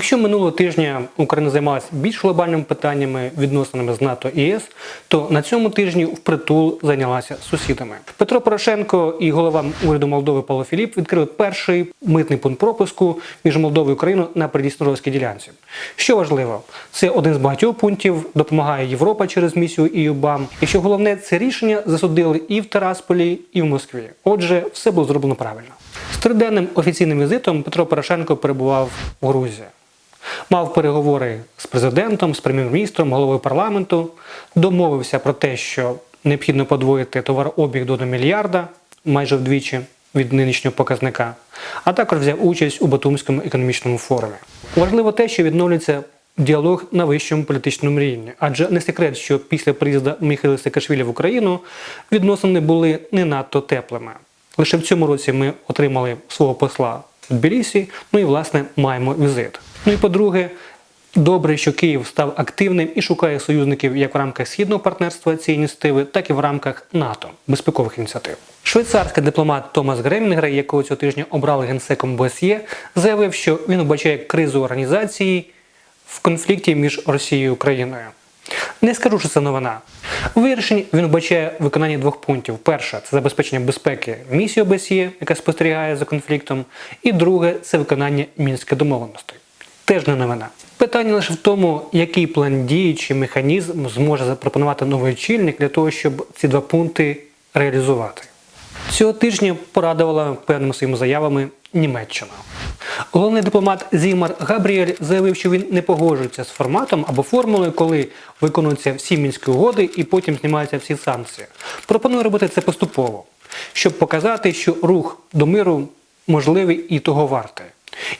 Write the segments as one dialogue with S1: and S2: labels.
S1: Якщо минулого тижня Україна займалася більш глобальними питаннями відносинами з НАТО і ЄС, то на цьому тижні впритул зайнялася сусідами. Петро Порошенко і голова уряду Молдови Павло Філіп відкрили перший митний пункт пропуску між Молдовою і Україною на Придністровській ділянці. Що важливо, це один з багатьох пунктів, допомагає Європа через місію ІЮБАМ. І що головне, це рішення засудили і в Тарасполі, і в Москві. Отже, все було зроблено правильно. З триденним офіційним візитом Петро Порошенко перебував у Грузії. Мав переговори з президентом, з прем'єр-міністром, головою парламенту, домовився про те, що необхідно подвоїти товарообіг до 1 мільярда, майже вдвічі від нинішнього показника, а також взяв участь у Батумському економічному форумі. Важливо те, що відновлюється діалог на вищому політичному рівні, адже не секрет, що після приїзду Михайла Саакашвілі в Україну відносини були не надто теплими. Лише в цьому році ми отримали свого посла в Тбілісі, ну і власне маємо візит. Ну і по-друге, добре, що Київ став активним і шукає союзників як в рамках східного партнерства цієї ініціативи, так і в рамках НАТО безпекових ініціатив. Швейцарський дипломат Томас Гремінгер, якого цього тижня обрали генсеком БСЄ, заявив, що він вбачає кризу організації в конфлікті між Росією і Україною. Не скажу, що це новина. У вирішенні він вбачає виконання двох пунктів: перше це забезпечення безпеки місії ОБСЄ, яка спостерігає за конфліктом, і друге це виконання мінських домовленостей. Теж не новина. Питання лише в тому, який план дії чи механізм зможе запропонувати новий очільник для того, щоб ці два пункти реалізувати. Цього тижня порадувала певними своїми заявами Німеччина. Головний дипломат Зімар Габріель заявив, що він не погоджується з форматом або формулою, коли виконуються всі мінські угоди і потім знімаються всі санкції. Пропонує робити це поступово, щоб показати, що рух до миру можливий і того вартий.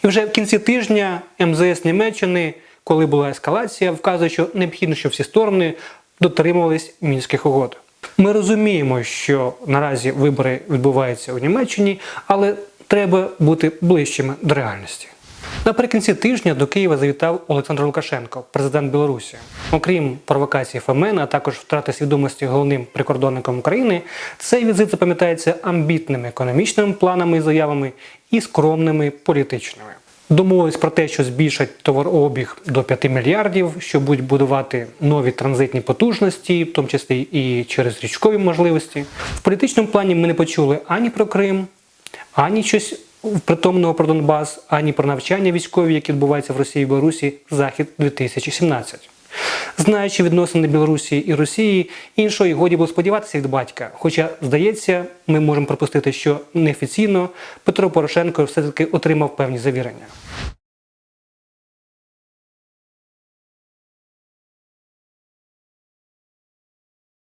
S1: І вже в кінці тижня МЗС Німеччини, коли була ескалація, вказує, що необхідно, щоб всі сторони дотримувались мінських угод. Ми розуміємо, що наразі вибори відбуваються у Німеччині, але треба бути ближчими до реальності. Наприкінці тижня до Києва завітав Олександр Лукашенко, президент Білорусі. Окрім провокації ФМН, а також втрати свідомості головним прикордонником України, цей візит запам'ятається амбітними економічними планами і заявами і скромними політичними. Домовились про те, що збільшать товарообіг до 5 мільярдів, що будуть будувати нові транзитні потужності, в тому числі і через річкові можливості. В політичному плані ми не почули ані про Крим, ані щось притомного про Донбас, ані про навчання військові, які відбуваються в Росії і Білорусі Захід 2017. Знаючи відносини Білорусі і Росії, іншої годі було сподіватися від батька. Хоча, здається, ми можемо припустити, що неофіційно Петро Порошенко все-таки отримав певні завірення.